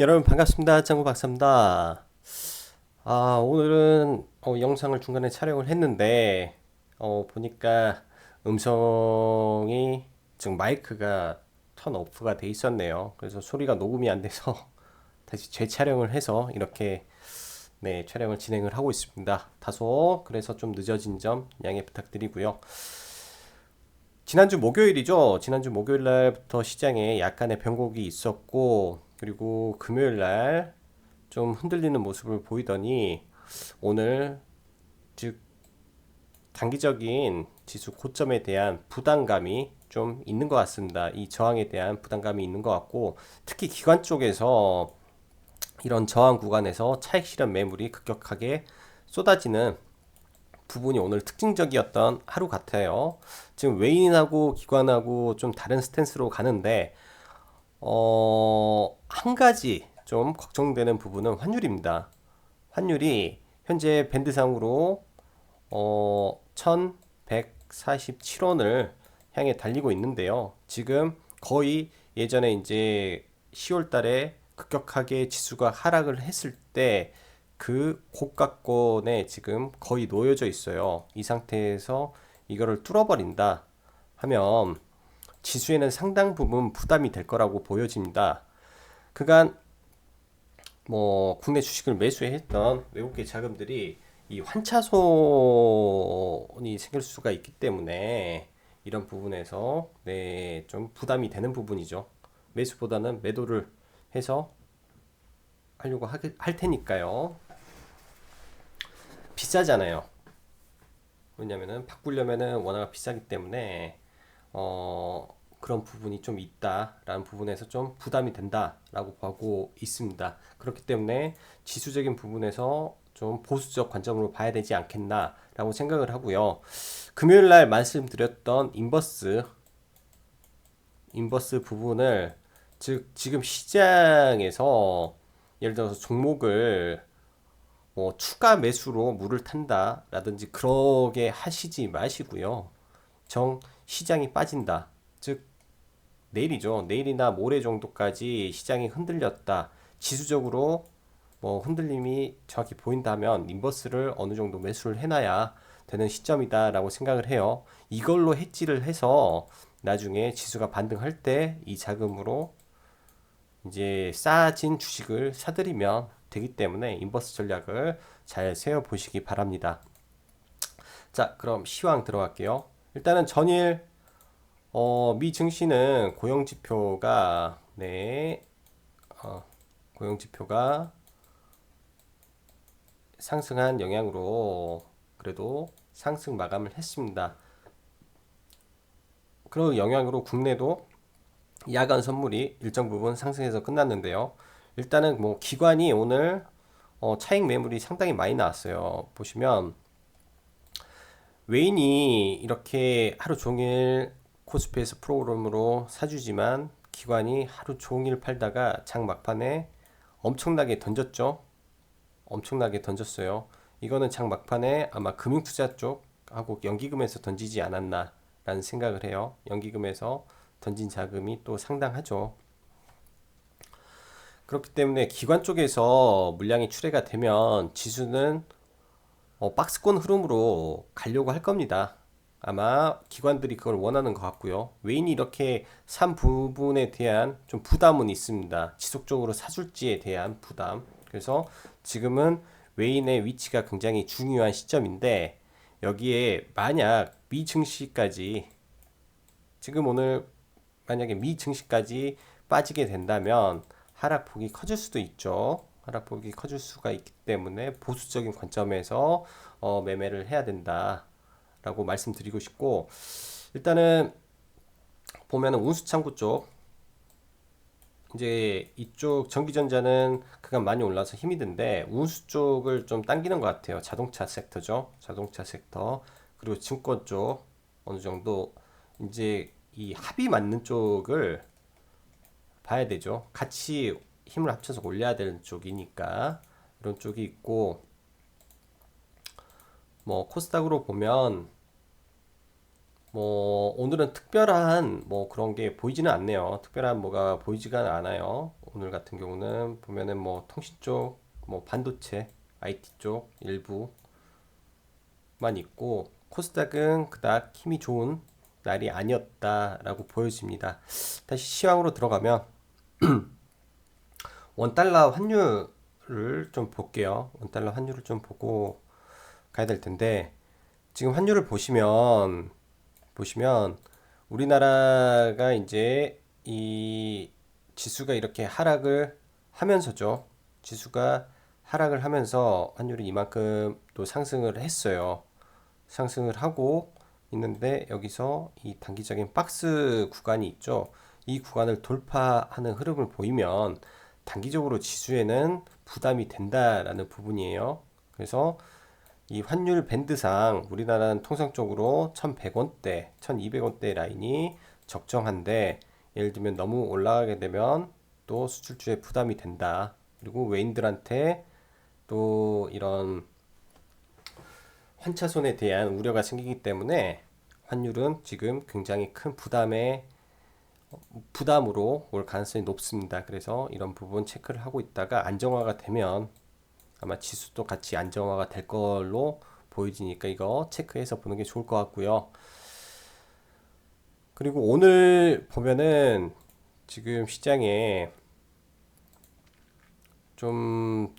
여러분 반갑습니다. 짱구 박사입니다. 아, 오늘은 어, 영상을 중간에 촬영을 했는데 어, 보니까 음성이 지금 마이크가 턴 오프가 돼 있었네요. 그래서 소리가 녹음이 안 돼서 다시 재촬영을 해서 이렇게 네, 촬영을 진행을 하고 있습니다. 다소 그래서 좀 늦어진 점 양해 부탁드리고요. 지난주 목요일이죠. 지난주 목요일 날부터 시장에 약간의 변곡이 있었고, 그리고 금요일 날 좀 흔들리는 모습을 보이더니, 오늘, 즉, 단기적인 지수 고점에 대한 부담감이 좀 있는 것 같습니다. 이 저항에 대한 부담감이 있는 것 같고, 특히 기관 쪽에서 이런 저항 구간에서 차익 실현 매물이 급격하게 쏟아지는 부분이 오늘 특징적이었던 하루 같아요. 지금 외인하고 기관하고 좀 다른 스탠스로 가는데, 어, 한 가지 좀 걱정되는 부분은 환율입니다. 환율이 현재 밴드상으로 어, 1147원을 향해 달리고 있는데요. 지금 거의 예전에 이제 10월 달에 급격하게 지수가 하락을 했을 때 그 고가권에 지금 거의 놓여져 있어요. 이 상태에서 이거를 뚫어버린다 하면 지수에는 상당 부분 부담이 될 거라고 보여집니다. 그간 뭐 국내 주식을 매수했던 외국계 자금들이 이 환차손이 생길 수가 있기 때문에 이런 부분에서 네, 좀 부담이 되는 부분이죠. 매수보다는 매도를 해서 하려고 할 테니까요. 비싸잖아요. 왜냐면은 바꾸려면은 워낙 비싸기 때문에 어 그런 부분이 좀 있다라는 부분에서 좀 부담이 된다라고 보고 있습니다. 그렇기 때문에 지수적인 부분에서 좀 보수적 관점으로 봐야 되지 않겠나라고 생각을 하고요. 금요일 날 말씀드렸던 인버스 인버스 부분을 즉 지금 시장에서 예를 들어서 종목을 뭐 추가 매수로 물을 탄다라든지 그러게 하시지 마시고요. 정 시장이 빠진다. 즉 내일이죠. 내일이나 모레 정도까지 시장이 흔들렸다. 지수적으로 뭐 흔들림이 정확히 보인다면 인버스를 어느 정도 매수를 해놔야 되는 시점이다라고 생각을 해요. 이걸로 해지를 해서 나중에 지수가 반등할 때 이 자금으로 이제 쌓아진 주식을 사들이면 되기 때문에 인버스 전략을 잘 세워 보시기 바랍니다. 자, 그럼 시황 들어갈게요. 일단은 전일 어, 미 증시는 고용 지표가 네. 어, 고용 지표가 상승한 영향으로 그래도 상승 마감을 했습니다. 그런 영향으로 국내도 야간 선물이 일정 부분 상승해서 끝났는데요. 일단은 뭐 기관이 오늘 어, 차익 매물이 상당히 많이 나왔어요. 보시면 외인이 이렇게 하루 종일 코스피에서 프로그램으로 사주지만 기관이 하루 종일 팔다가 장 막판에 엄청나게 던졌죠. 엄청나게 던졌어요. 이거는 장 막판에 아마 금융투자 쪽하고 연기금에서 던지지 않았나라는 생각을 해요. 연기금에서 던진 자금이 또 상당하죠. 그렇기 때문에 기관 쪽에서 물량이 출회가 되면 지수는 어, 박스권 흐름으로 가려고 할 겁니다. 아마 기관들이 그걸 원하는 것 같고요. 외인이 이렇게 산 부분에 대한 좀 부담은 있습니다. 지속적으로 사줄지에 대한 부담. 그래서 지금은 외인의 위치가 굉장히 중요한 시점인데 여기에 만약 미 증시까지 지금 오늘 만약에 미 증시까지 빠지게 된다면 하락폭이 커질 수도 있죠. 하락폭이 커질 수가 있기 때문에 보수적인 관점에서 어, 매매를 해야 된다라고 말씀드리고 싶고 일단은 보면은 운수창구 쪽 이제 이쪽 전기전자는 그간 많이 올라서 힘이 든데 운수 쪽을 좀 당기는 것 같아요. 자동차 섹터죠. 자동차 섹터 그리고 증권 쪽 어느 정도 이제 이 합이 맞는 쪽을 봐야 되죠. 같이 힘을 합쳐서 올려야 되는 쪽이니까 이런 쪽이 있고 뭐 코스닥으로 보면 뭐 오늘은 특별한 뭐 그런 게 보이지는 않네요. 특별한 뭐가 보이지가 않아요. 오늘 같은 경우는 보면은 뭐 통신 쪽, 뭐 반도체, IT 쪽 일부만 있고 코스닥은 그닥 힘이 좋은 날이 아니었다라고 보여집니다. 다시 시황으로 들어가면 원달러 환율을 좀 볼게요. 원달러 환율을 좀 보고 가야 될 텐데 지금 환율을 보시면 보시면 우리나라가 이제 이 지수가 이렇게 하락을 하면서죠. 지수가 하락을 하면서 환율이 이만큼 또 상승을 했어요. 상승을 하고 있는데 여기서 이 단기적인 박스 구간이 있죠. 이 구간을 돌파하는 흐름을 보이면 단기적으로 지수에는 부담이 된다라는 부분이에요. 그래서 이 환율 밴드상 우리나라는 통상적으로 1100원대, 1200원대 라인이 적정한데 예를 들면 너무 올라가게 되면 또 수출주에 부담이 된다. 그리고 외인들한테 또 이런 환차손에 대한 우려가 생기기 때문에 환율은 지금 굉장히 큰 부담에 부담으로 올 가능성이 높습니다. 그래서 이런 부분 체크를 하고 있다가 안정화가 되면 아마 지수도 같이 안정화가 될 걸로 보여지니까 이거 체크해서 보는 게 좋을 것 같고요. 그리고 오늘 보면은 지금 시장에 좀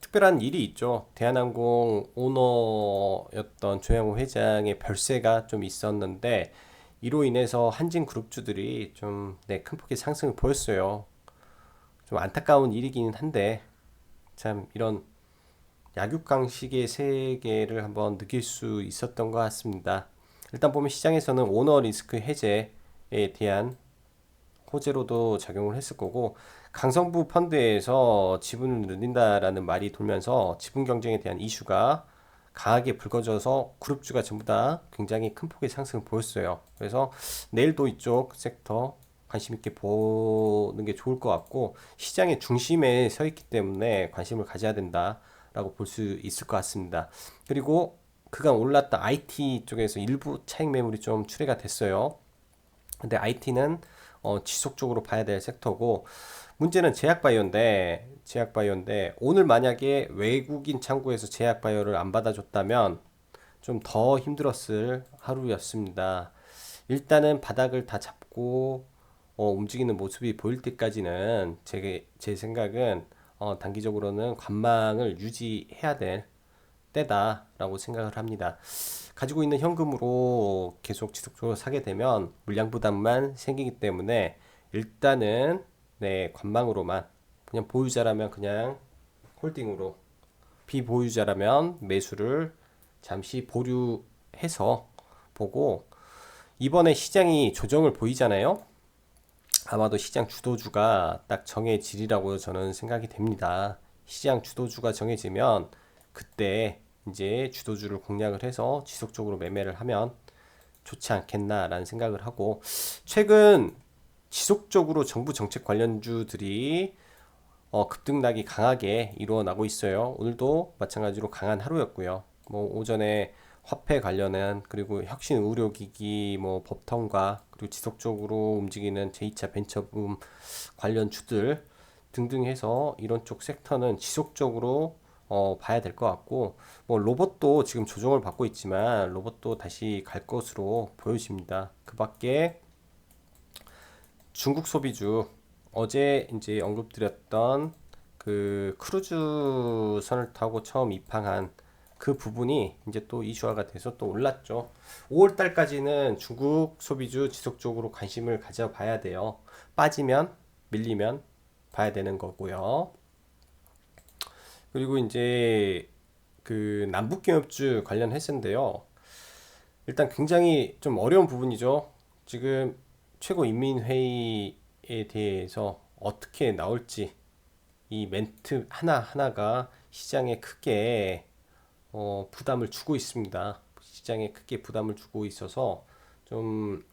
특별한 일이 있죠. 대한항공 오너였던 조양호 회장의 별세가 좀 있었는데 이로 인해서 한진 그룹주들이 좀 네, 큰 폭의 상승을 보였어요. 좀 안타까운 일이기는 한데 참 이런 약육강식의 세계를 한번 느낄 수 있었던 것 같습니다. 일단 보면 시장에서는 오너 리스크 해제에 대한 호재로도 작용을 했을 거고 강성부 펀드에서 지분을 늘린다라는 말이 돌면서 지분 경쟁에 대한 이슈가 강하게 불거져서 그룹주가 전부 다 굉장히 큰 폭의 상승을 보였어요. 그래서 내일도 이쪽 섹터 관심 있게 보는 게 좋을 것 같고 시장의 중심에 서 있기 때문에 관심을 가져야 된다라고 볼 수 있을 것 같습니다. 그리고 그간 올랐다 IT 쪽에서 일부 차익 매물이 좀 출회가 됐어요. 근데 IT는 어, 지속적으로 봐야 될 섹터고 문제는 제약바이오인데 제약바이오인데 오늘 만약에 외국인 창구에서 제약바이오를 안 받아줬다면 좀 더 힘들었을 하루였습니다. 일단은 바닥을 다 잡고 어, 움직이는 모습이 보일 때까지는 제, 제 생각은 어, 단기적으로는 관망을 유지해야 될 때다라고 생각을 합니다. 가지고 있는 현금으로 계속 지속적으로 사게 되면 물량 부담만 생기기 때문에 일단은 네, 관망으로만 그냥 보유자라면 그냥 홀딩으로 비보유자라면 매수를 잠시 보류해서 보고 이번에 시장이 조정을 보이잖아요. 아마도 시장 주도주가 딱 정해지리라고 저는 생각이 됩니다. 시장 주도주가 정해지면 그때 이제 주도주를 공략을 해서 지속적으로 매매를 하면 좋지 않겠나라는 생각을 하고 최근 지속적으로 정부 정책 관련주들이 어, 급등락이 강하게 일어나고 있어요. 오늘도 마찬가지로 강한 하루였고요. 뭐 오전에 화폐 관련한 그리고 혁신 의료기기 뭐 법통과 그리고 지속적으로 움직이는 제2차 벤처붐 관련 주들 등등 해서 이런 쪽 섹터는 지속적으로 어, 봐야 될 것 같고 뭐 로봇도 지금 조정을 받고 있지만 로봇도 다시 갈 것으로 보여집니다. 그 밖에 중국 소비주 어제 이제 언급드렸던 그 크루즈 선을 타고 처음 입항한 그 부분이 이제 또 이슈화가 돼서 또 올랐죠. 5월 달까지는 중국 소비주 지속적으로 관심을 가져봐야 돼요. 빠지면 밀리면 봐야 되는 거고요. 그리고 이제 그 남북 기업주 관련 했는데요. 일단 굉장히 좀 어려운 부분이죠. 지금 최고인민회의에 대해서 어떻게 나올지 이 멘트 하나 하나가 시장에 크게 어, 부담을 주고 있습니다. 시장에 크게 부담을 주고 있어서 좀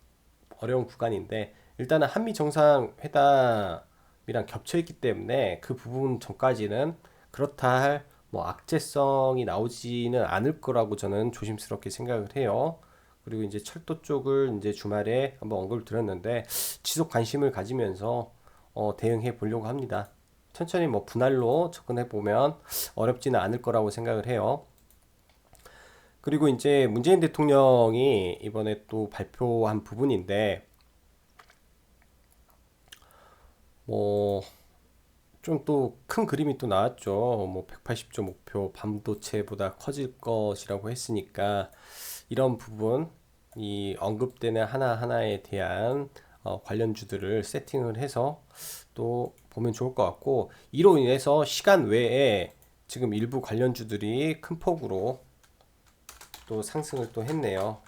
어려운 구간인데 일단은 한미 정상회담이랑 겹쳐 있기 때문에 그 부분 전까지는 그렇다 할 뭐 악재성이 나오지는 않을 거라고 저는 조심스럽게 생각을 해요. 그리고 이제 철도 쪽을 이제 주말에 한번 언급을 드렸는데 지속 관심을 가지면서 어, 대응해 보려고 합니다. 천천히 뭐 분할로 접근해 보면 어렵지는 않을 거라고 생각을 해요. 그리고 이제 문재인 대통령이 이번에 또 발표한 부분인데 뭐 좀 또 큰 그림이 또 나왔죠. 뭐 180조 목표 반도체보다 커질 것이라고 했으니까 이런 부분 이 언급되는 하나하나에 대한 어, 관련주들을 세팅을 해서 또 보면 좋을 것 같고 이로 인해서 시간 외에 지금 일부 관련주들이 큰 폭으로 또 상승을 또 했네요.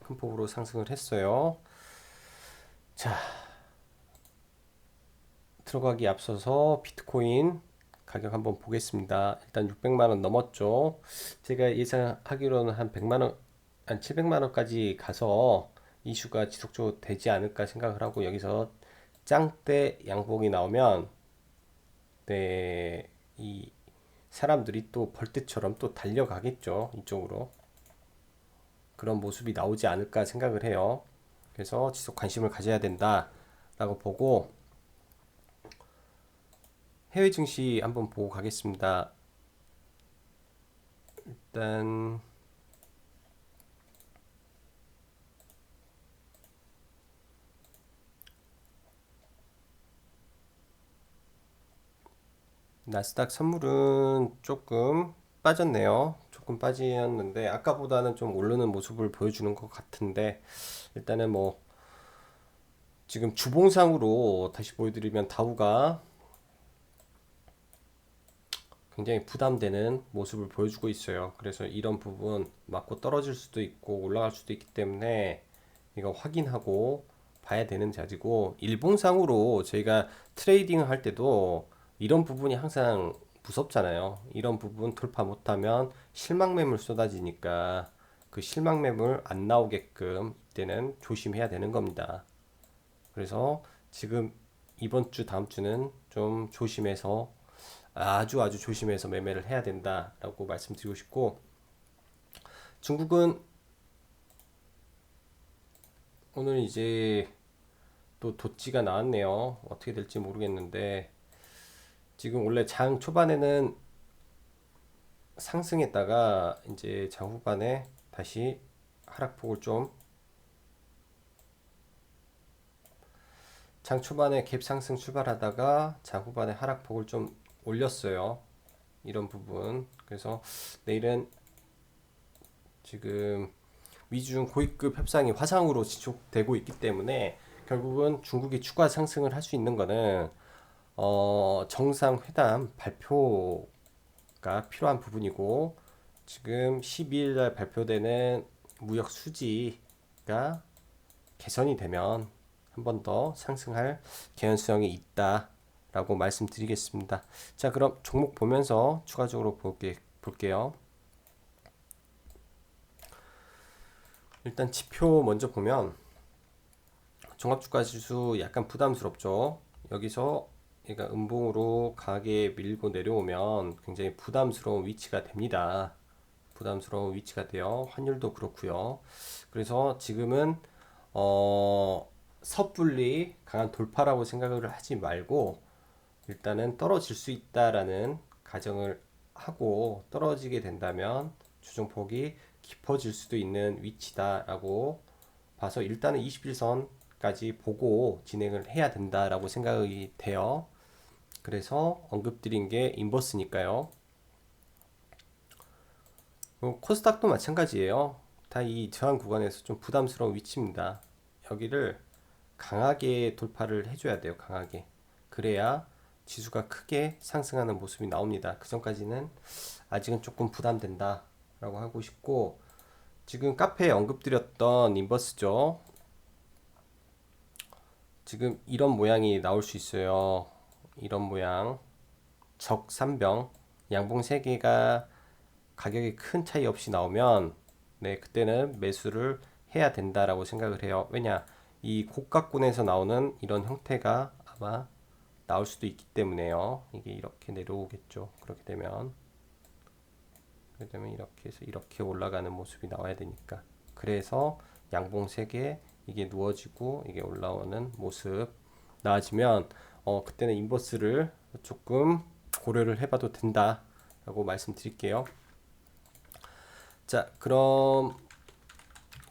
큰 폭으로 상승을 했어요. 자, 들어가기 앞서서 비트코인 가격 한번 보겠습니다. 일단 600만 원 넘었죠. 제가 예상하기로는 한 100만 원, 한 700만 원까지 가서 이슈가 지속적으로 되지 않을까 생각을 하고 여기서 짱대 양봉이 나오면 네, 이 사람들이 또 벌떼처럼 또 달려가겠죠. 이쪽으로. 그런 모습이 나오지 않을까 생각을 해요. 그래서 지속 관심을 가져야 된다라고 보고 해외 증시 한번 보고 가겠습니다. 일단 나스닥 선물은 조금 빠졌네요. 조금 빠지었는데 아까보다는 좀 오르는 모습을 보여주는 것 같은데 일단은 뭐 지금 주봉상으로 다시 보여드리면 다우가 굉장히 부담되는 모습을 보여주고 있어요. 그래서 이런 부분 맞고 떨어질 수도 있고 올라갈 수도 있기 때문에 이거 확인하고 봐야 되는 자리고 일봉상으로 저희가 트레이딩을 할 때도 이런 부분이 항상 무섭잖아요. 이런 부분 돌파 못하면 실망 매물 쏟아지니까 그 실망 매물 안 나오게끔 이때는 조심해야 되는 겁니다. 그래서 지금 이번 주 다음 주는 좀 조심해서 아주 아주 조심해서 매매를 해야 된다라고 말씀드리고 싶고 중국은 오늘 이제 또 도치가 나왔네요. 어떻게 될지 모르겠는데 지금 원래 장 초반에는 상승했다가 이제 장 후반에 다시 하락폭을 좀 장 초반에 갭 상승 출발하다가 장 후반에 하락폭을 좀 올렸어요. 이런 부분. 그래서 내일은 지금 미중 고위급 협상이 화상으로 지속되고 있기 때문에 결국은 중국이 추가 상승을 할 수 있는 거는 어, 정상회담 발표가 필요한 부분이고 지금 12일 날 발표되는 무역 수지가 개선이 되면 한 번 더 상승할 개연성이 있다 라고 말씀드리겠습니다. 자, 그럼 종목 보면서 추가적으로 볼게, 볼게요. 일단 지표 먼저 보면 종합주가 지수 약간 부담스럽죠. 여기서 얘가 음봉으로 강하게 밀고 내려오면 굉장히 부담스러운 위치가 됩니다. 부담스러운 위치가 돼요. 환율도 그렇고요. 그래서 지금은 어, 섣불리 강한 돌파라고 생각을 하지 말고 일단은 떨어질 수 있다라는 가정을 하고 떨어지게 된다면 추정폭이 깊어질 수도 있는 위치다라고 봐서 일단은 21선까지 보고 진행을 해야 된다라고 생각이 돼요. 그래서 언급드린 게 인버스니까요. 어, 코스닥도 마찬가지예요. 다 이 저항 구간에서 좀 부담스러운 위치입니다. 여기를 강하게 돌파를 해줘야 돼요. 강하게. 그래야 지수가 크게 상승하는 모습이 나옵니다. 그 전까지는 아직은 조금 부담된다 라고 하고 싶고 지금 카페에 언급드렸던 인버스죠. 지금 이런 모양이 나올 수 있어요. 이런 모양 적삼병 양봉 3개가 가격이 큰 차이 없이 나오면 네 그때는 매수를 해야 된다라고 생각을 해요 왜냐 이 고가권에서 나오는 이런 형태가 아마 나올 수도 있기 때문에요. 이게 이렇게 내려오겠죠. 그렇게 되면. 그러면 이렇게 해서 이렇게 올라가는 모습이 나와야 되니까. 그래서 양봉 3개 이게 누워지고 이게 올라오는 모습 나와지면 어 그때는 인버스를 조금 고려를 해봐도 된다라고 말씀드릴게요. 자 그럼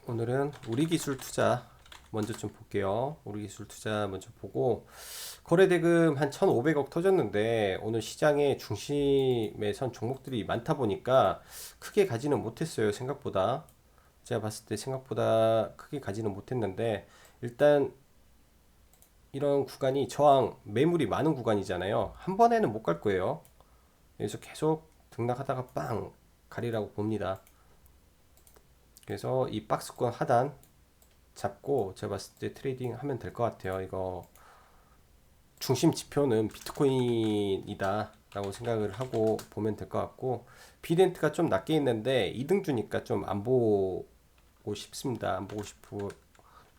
오늘은 우리 기술 투자 먼저 좀 볼게요. 우리 기술 투자 먼저 보고 거래 대금 한 1,500억 터졌는데 오늘 시장의 중심에 선 종목들이 많다 보니까 크게 가지는 못했어요. 생각보다. 제가 봤을 때 생각보다 크게 가지는 못했는데 일단 이런 구간이 저항 매물이 많은 구간이잖아요. 한 번에는 못 갈 거예요. 그래서 계속 등락하다가 빵 가리라고 봅니다. 그래서 이 박스권 하단 잡고 제가 봤을 때 트레이딩 하면 될 것 같아요. 이거 중심 지표는 비트코인이다 라고 생각을 하고 보면 될 것 같고 비덴트가 좀 낮게 있는데 2등 주니까 좀 안 보고 싶습니다. 안 보고 싶은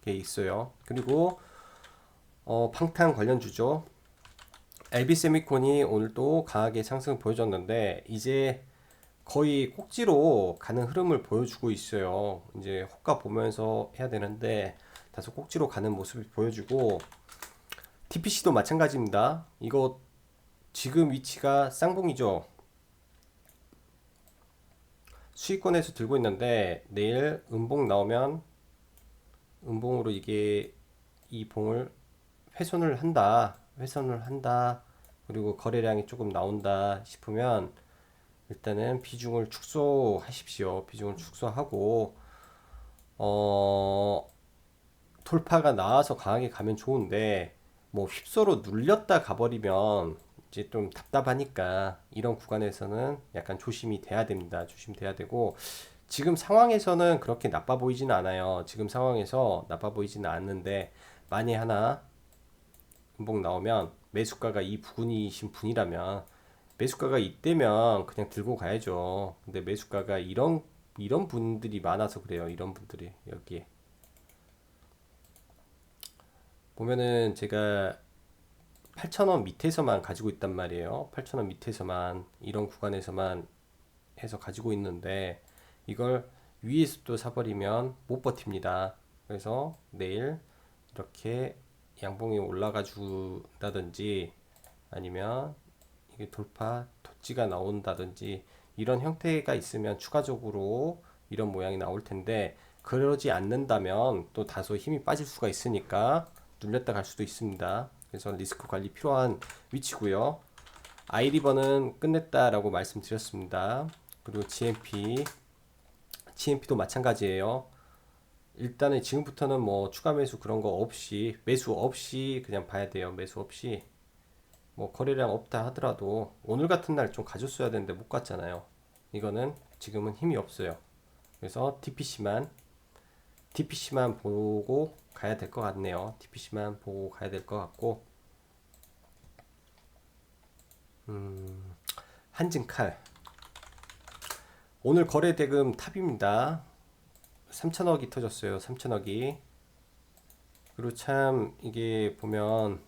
게 있어요. 그리고 어, 팡탄 관련 주죠. LB 세미콘이 오늘 또 강하게 상승 보여줬는데 이제 거의 꼭지로 가는 흐름을 보여주고 있어요. 이제 호가 보면서 해야 되는데 다소 꼭지로 가는 모습을 보여주고 TPC도 마찬가지입니다. 이거 지금 위치가 쌍봉이죠. 수익권에서 들고 있는데 내일 음봉 나오면 음봉으로 이게 이 봉을 훼손을 한다. 훼손을 한다. 그리고 거래량이 조금 나온다 싶으면 일단은 비중을 축소하십시오. 비중을 축소하고 어 돌파가 나와서 강하게 가면 좋은데 뭐 휩소로 눌렸다 가버리면 이제 좀 답답하니까 이런 구간에서는 약간 조심이 돼야 됩니다. 조심돼야 되고 지금 상황에서는 그렇게 나빠 보이지는 않아요. 지금 상황에서 나빠 보이지는 않는데 만에 하나 음봉 나오면 매수가가 이 부근이신 분이라면 매수가가 이때면 그냥 들고 가야죠. 근데 매수가가 이런 이런 분들이 많아서 그래요. 이런 분들이 여기에 보면은 제가 8,000원 밑에서만 가지고 있단 말이에요. 8,000원 밑에서만 이런 구간에서만 해서 가지고 있는데 이걸 위에서 또 사버리면 못 버팁니다. 그래서 내일 이렇게 양봉이 올라가 준다든지 아니면 돌파 도지가 나온다든지 이런 형태가 있으면 추가적으로 이런 모양이 나올 텐데 그러지 않는다면 또 다소 힘이 빠질 수가 있으니까 눌렸다 갈 수도 있습니다. 그래서 리스크 관리 필요한 위치고요. 아이리버는 끝냈다라고 말씀드렸습니다. 그리고 GMP, GMP도 마찬가지예요. 일단은 지금부터는 뭐 추가 매수 그런 거 없이 매수 없이 그냥 봐야 돼요. 매수 없이 뭐 거래량 없다 하더라도 오늘 같은 날 좀 가졌어야 되는데 못 갔잖아요. 이거는 지금은 힘이 없어요. 그래서 DPC만 DPC만 보고 가야 될 것 같네요. DPC만 보고 가야 될 것 같고 음, 한진칼 오늘 거래 대금 탑입니다. 3천억이 터졌어요. 3천억이 그리고 참 이게 보면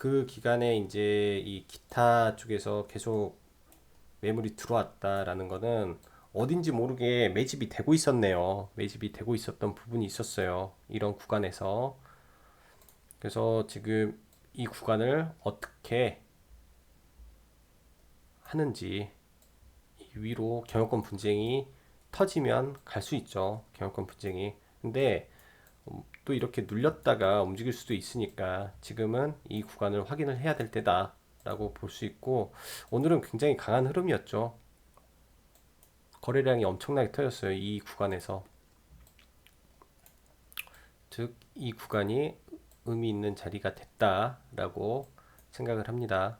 그 기간에 이제 이 기타 쪽에서 계속 매물이 들어왔다라는 거는 어딘지 모르게 매집이 되고 있었네요. 매집이 되고 있었던 부분이 있었어요. 이런 구간에서. 그래서 지금 이 구간을 어떻게 하는지 위로 경영권 분쟁이 터지면 갈 수 있죠. 경영권 분쟁이. 근데 음, 또 이렇게 눌렸다가 움직일 수도 있으니까 지금은 이 구간을 확인을 해야 될 때다 라고 볼 수 있고 오늘은 굉장히 강한 흐름이었죠. 거래량이 엄청나게 터졌어요. 이 구간에서. 즉, 이 구간이 의미 있는 자리가 됐다 라고 생각을 합니다.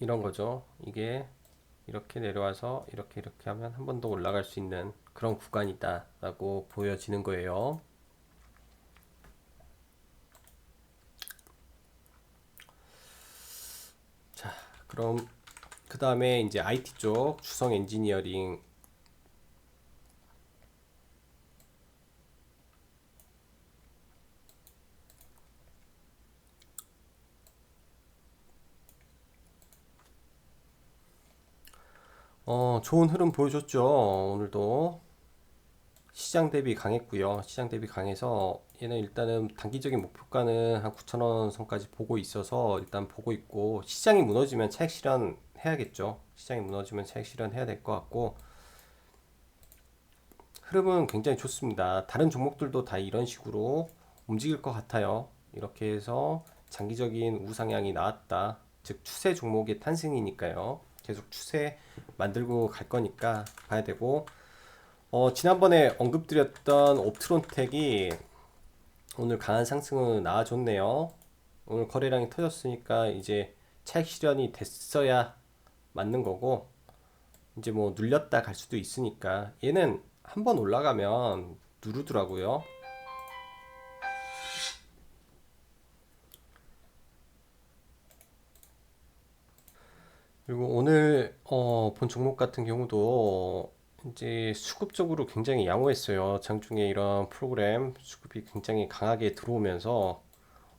이런 거죠. 이게 이렇게 내려와서 이렇게 이렇게 하면 한 번 더 올라갈 수 있는 그런 구간이다라고 보여지는 거예요. 자, 그럼 그 다음에 이제 IT 쪽 주성 엔지니어링 어, 좋은 흐름 보여줬죠. 오늘도 시장 대비 강했고요. 시장 대비 강해서 얘는 일단은 단기적인 목표가는 한 9,000원 선까지 보고 있어서 일단 보고 있고 시장이 무너지면 차익 실현 해야겠죠. 시장이 무너지면 차익 실현 해야 될 것 같고 흐름은 굉장히 좋습니다. 다른 종목들도 다 이런 식으로 움직일 것 같아요. 이렇게 해서 장기적인 우상향이 나왔다. 즉 추세 종목의 탄생이니까요. 계속 추세 만들고 갈 거니까 봐야 되고 어, 지난번에 언급드렸던 옵트론텍이 오늘 강한 상승은 나와줬네요. 오늘 거래량이 터졌으니까 이제 차익 실현이 됐어야 맞는 거고 이제 뭐 눌렸다 갈 수도 있으니까 얘는 한번 올라가면 누르더라고요. 그리고 오늘 어, 본 종목 같은 경우도 이제 수급적으로 굉장히 양호했어요. 장중에 이런 프로그램 수급이 굉장히 강하게 들어오면서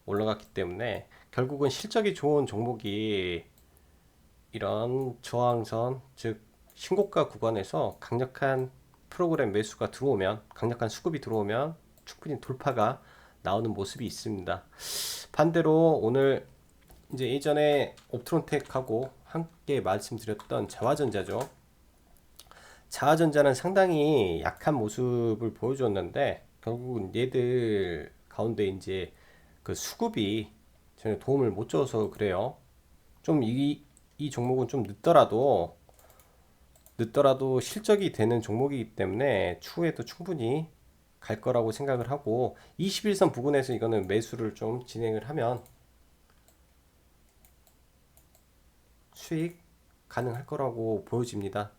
올라갔기 때문에 결국은 실적이 좋은 종목이 이런 저항선, 즉 신고가 구간에서 강력한 프로그램 매수가 들어오면, 강력한 수급이 들어오면 충분히 돌파가 나오는 모습이 있습니다. 반대로 오늘 이제 예전에 옵트론텍하고 함께 말씀드렸던 자화전자죠. 자화전자는 상당히 약한 모습을 보여줬는데 결국은 얘들 가운데 이제 그 수급이 전혀 도움을 못 줘서 그래요. 좀 이 이 종목은 좀 늦더라도 늦더라도 실적이 되는 종목이기 때문에 추후에도 충분히 갈 거라고 생각을 하고 21선 부근에서 이거는 매수를 좀 진행을 하면 수익 가능할 거라고 보여집니다.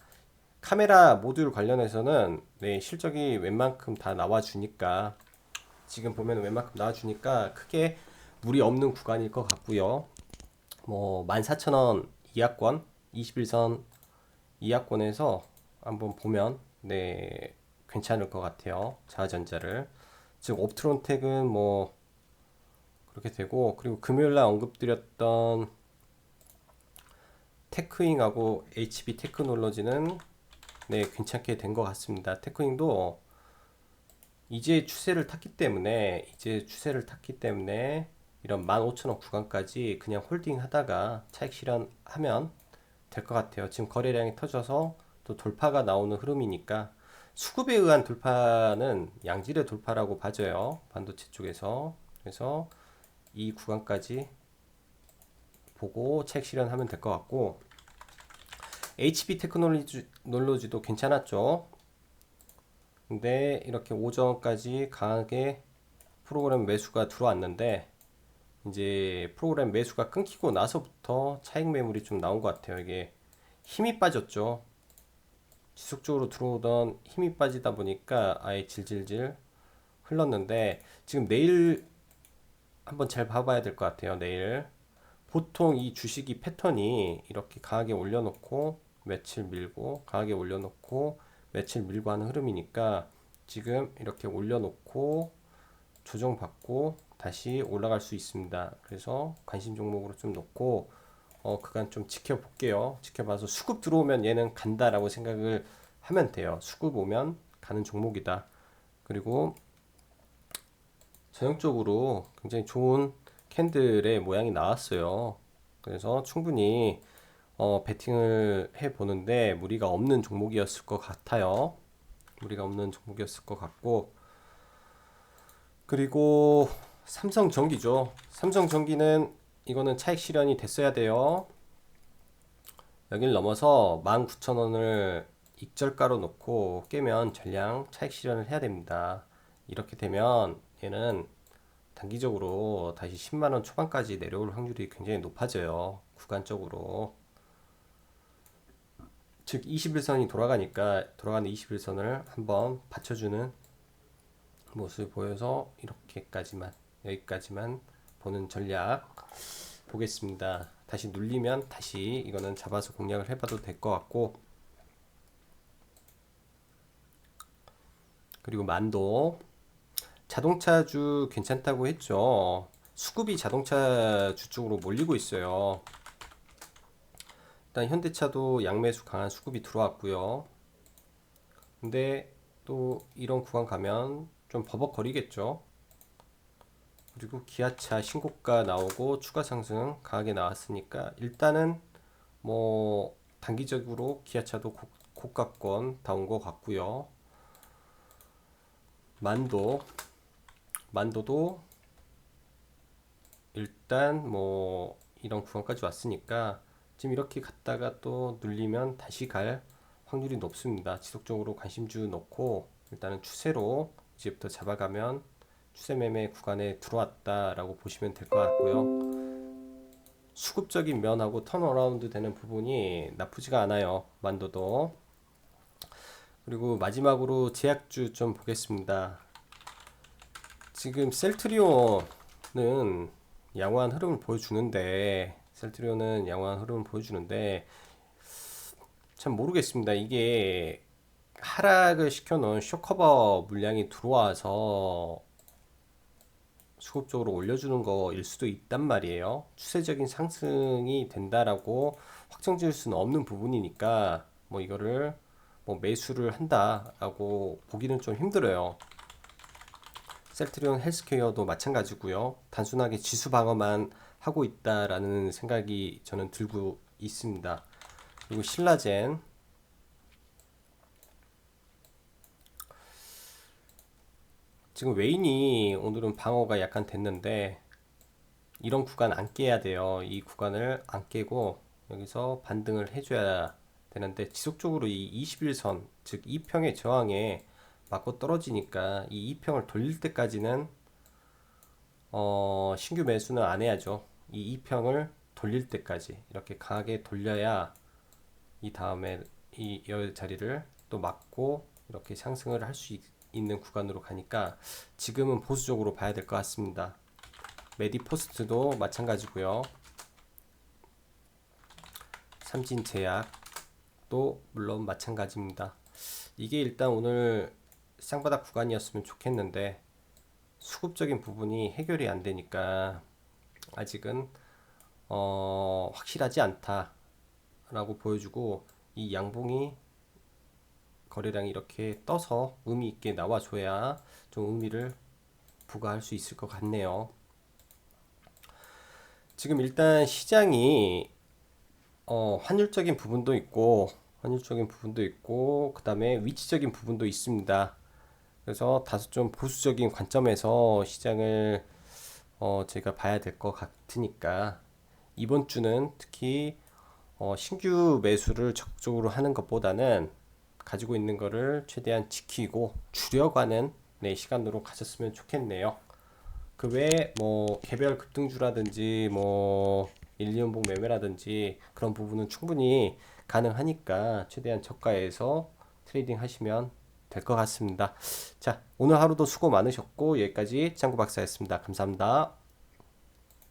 카메라 모듈 관련해서는 네, 실적이 웬만큼 다 나와주니까 지금 보면 웬만큼 나와주니까 크게 무리 없는 구간일 것 같고요. 뭐 14,000원 이하권 21선 이하권에서 한번 보면 네 괜찮을 것 같아요. 자전자를 즉 옵트론텍은 뭐 그렇게 되고 그리고 금요일날 언급드렸던 테크잉하고 HB 테크놀로지는 네, 괜찮게 된 것 같습니다. 테크닝도 이제 추세를 탔기 때문에 이제 추세를 탔기 때문에 이런 15,000원 구간까지 그냥 홀딩 하다가 차익 실현하면 될 것 같아요. 지금 거래량이 터져서 또 돌파가 나오는 흐름이니까 수급에 의한 돌파는 양질의 돌파라고 봐져요. 반도체 쪽에서. 그래서 이 구간까지 보고 차익 실현하면 될 것 같고 HB 테크놀로지도 괜찮았죠. 근데 이렇게 오전까지 강하게 프로그램 매수가 들어왔는데 이제 프로그램 매수가 끊기고 나서부터 차익 매물이 좀 나온 것 같아요. 이게 힘이 빠졌죠. 지속적으로 들어오던 힘이 빠지다 보니까 아예 질질질 흘렀는데 지금 내일 한번 잘 봐봐야 될 것 같아요. 내일 보통 이 주식이 패턴이 이렇게 강하게 올려놓고 며칠 밀고 강하게 올려놓고 며칠 밀고 하는 흐름이니까 지금 이렇게 올려놓고 조정받고 다시 올라갈 수 있습니다. 그래서 관심 종목으로 좀 놓고 어, 그간 좀 지켜볼게요. 지켜봐서 수급 들어오면 얘는 간다라고 생각을 하면 돼요. 수급 오면 가는 종목이다. 그리고 전형적으로 굉장히 좋은 캔들의 모양이 나왔어요. 그래서 충분히 어, 베팅을 해 보는데 무리가 없는 종목이었을 것 같아요. 무리가 없는 종목이었을 것 같고 그리고 삼성전기죠. 삼성전기는 이거는 차익 실현이 됐어야 돼요. 여길 넘어서 19,000원을 익절가로 놓고 깨면 전량 차익 실현을 해야 됩니다. 이렇게 되면 얘는 단기적으로 다시 10만원 초반까지 내려올 확률이 굉장히 높아져요. 구간적으로. 즉 21선이 돌아가니까 돌아가는 21선을 한번 받쳐주는 모습을 보여서 이렇게까지만 여기까지만 보는 전략 보겠습니다. 다시 눌리면 다시 이거는 잡아서 공략을 해봐도 될 것 같고 그리고 만도 자동차주 괜찮다고 했죠. 수급이 자동차주 쪽으로 몰리고 있어요. 일단 현대차도 양매수 강한 수급이 들어왔고요. 근데 또 이런 구간 가면 좀 버벅거리겠죠. 그리고 기아차 신고가 나오고 추가 상승 강하게 나왔으니까 일단은 뭐 단기적으로 기아차도 고, 고가권 다운 것 같고요. 만도 만도도 일단 뭐 이런 구간까지 왔으니까 지금 이렇게 갔다가 또 눌리면 다시 갈 확률이 높습니다. 지속적으로 관심주 넣고 일단은 추세로 이제부터 잡아가면 추세 매매 구간에 들어왔다라고 보시면 될 것 같고요. 수급적인 면하고 턴어라운드 되는 부분이 나쁘지가 않아요. 만도도. 그리고 마지막으로 제약주 좀 보겠습니다. 지금 셀트리온은 양호한 흐름을 보여주는데 셀트리온은 양호한 흐름을 보여주는데 참 모르겠습니다. 이게 하락을 시켜놓은 쇼커버 물량이 들어와서 수급적으로 올려주는 거일 수도 있단 말이에요. 추세적인 상승이 된다라고 확정 지을 수는 없는 부분이니까 뭐 이거를 뭐 매수를 한다라고 보기는 좀 힘들어요. 셀트리온 헬스케어도 마찬가지고요. 단순하게 지수 방어만 하고 있다라는 생각이 저는 들고 있습니다. 그리고 신라젠 지금 웨인이 오늘은 방어가 약간 됐는데 이런 구간 안 깨야 돼요. 이 구간을 안 깨고 여기서 반등을 해줘야 되는데 지속적으로 이 21선 즉 2평의 저항에 맞고 떨어지니까 이 2평을 돌릴 때까지는 어, 신규 매수는 안 해야죠. 이 2평을 돌릴 때까지 이렇게 강하게 돌려야 이 다음에 이 자리를 또 막고 이렇게 상승을 할 수 있는 구간으로 가니까 지금은 보수적으로 봐야 될 것 같습니다. 메디포스트도 마찬가지고요. 삼진제약도 물론 마찬가지입니다. 이게 일단 오늘 쌍바닥 구간이었으면 좋겠는데 수급적인 부분이 해결이 안 되니까 아직은 어, 확실하지 않다라고 보여주고 이 양봉이 거래량이 이렇게 떠서 의미 있게 나와줘야 좀 의미를 부과할 수 있을 것 같네요. 지금 일단 시장이 어, 환율적인 부분도 있고 환율적인 부분도 있고 그 다음에 위치적인 부분도 있습니다. 그래서 다소 좀 보수적인 관점에서 시장을 어, 제가 봐야 될 것 같으니까 이번 주는 특히 어, 신규 매수를 적극적으로 하는 것보다는 가지고 있는 거를 최대한 지키고 줄여가는 네, 시간으로 가셨으면 좋겠네요. 그 외에 뭐 개별 급등주라든지 뭐 1, 2연봉 매매라든지 그런 부분은 충분히 가능하니까 최대한 저가에서 트레이딩 하시면 될 것 같습니다. 자, 오늘 하루도 수고 많으셨고 여기까지 짱구 박사였습니다. 감사합니다.